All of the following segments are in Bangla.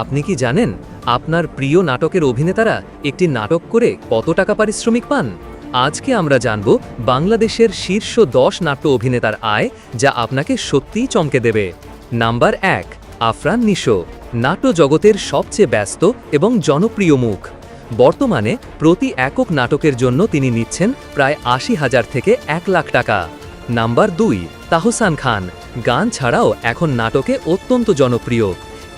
আপনি কি জানেন আপনার প্রিয় নাটকের অভিনেতারা একটি নাটক করে কত টাকা পারিশ্রমিক পান? আজকে আমরা জানব বাংলাদেশের শীর্ষ দশ নাট্য অভিনেতার আয় যা আপনাকে সত্যিই চমকে দেবে। নাম্বার এক, আফরান নিশো, নাট্য জগতের সবচেয়ে ব্যস্ত এবং জনপ্রিয় মুখ। বর্তমানে প্রতি একক নাটকের জন্য তিনি নিচ্ছেন প্রায় আশি হাজার থেকে এক লাখ টাকা। নাম্বার দুই, তাহসান খান, গান ছাড়াও এখন নাটকে অত্যন্ত জনপ্রিয়।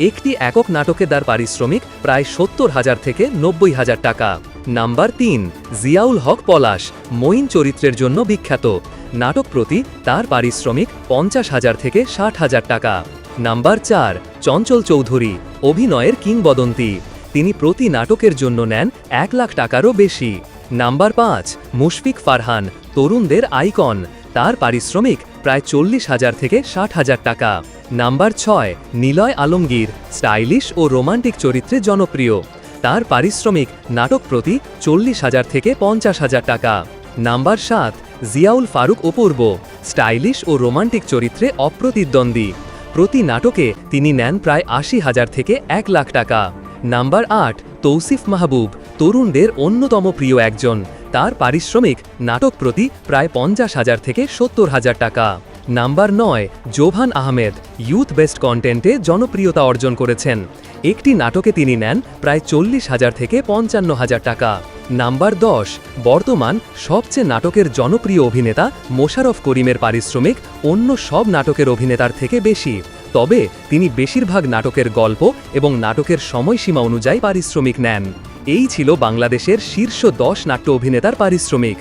একটি একক নাটকে তার পারিশ্রমিক প্রায় সত্তর হাজার থেকে নব্বই হাজার টাকা। নাম্বার তিন, জিয়াউল হক পলাশ, মঈন চরিত্রের জন্য বিখ্যাত। নাটক প্রতি তার পারিশ্রমিক পঞ্চাশ হাজার থেকে ষাট হাজার টাকা। নাম্বার চার, চঞ্চল চৌধুরী, অভিনয়ের কিংবদন্তি। তিনি প্রতি নাটকের জন্য নেন এক লাখ টাকারও বেশি। নাম্বার পাঁচ, মুশফিক ফারহান, তরুণদের আইকন। তার পারিশ্রমিক প্রায় চল্লিশ হাজার থেকে ষাট হাজার টাকা। নাম্বার ছয়, নিলয় আলমগীর, স্টাইলিশ ও রোমান্টিক চরিত্রে জনপ্রিয়। তার পারিশ্রমিক, নাটক প্রতি চল্লিশ হাজার থেকে পঞ্চাশ হাজার টাকা। নাম্বার সাত, জিয়াউল ফারুক অপূর্ব স্টাইলিশ ও রোমান্টিক চরিত্রে অপ্রতিদ্বন্দ্বী। প্রতি নাটকে তিনি নেন প্রায় আশি হাজার থেকে এক লাখ টাকা। নাম্বার আট, তৌসিফ মাহবুব, তরুণদের অন্যতম প্রিয় একজন। তার পারিশ্রমিক নাটক প্রতি প্রায় পঞ্চাশ হাজার থেকে সত্তর হাজার টাকা। নাম্বার নয়, জোভান আহমেদ, ইউথ বেস্ট কন্টেন্টে জনপ্রিয়তা অর্জন করেছেন। একটি নাটকে তিনি নেন প্রায় চল্লিশ হাজার থেকে পঞ্চান্ন হাজার টাকা। নাম্বার দশ, বর্তমান সবচেয়ে নাটকের জনপ্রিয় অভিনেতা মোশারফ করিমের পারিশ্রমিক অন্য সব নাটকের অভিনেতার থেকে বেশি। তবে তিনি বেশিরভাগ নাটকের গল্প এবং নাটকের সময়সীমা অনুযায়ী পারিশ্রমিক নেন। এই ছিল বাংলাদেশের শীর্ষ দশ নাট্য অভিনেতার পারিশ্রমিক।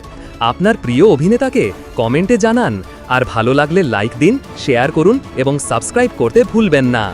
আপনার প্রিয় অভিনেতাকে কমেন্টে জানান, আর ভালো লাগলে লাইক দিন, শেয়ার করুন এবং সাবস্ক্রাইব করতে ভুলবেন না।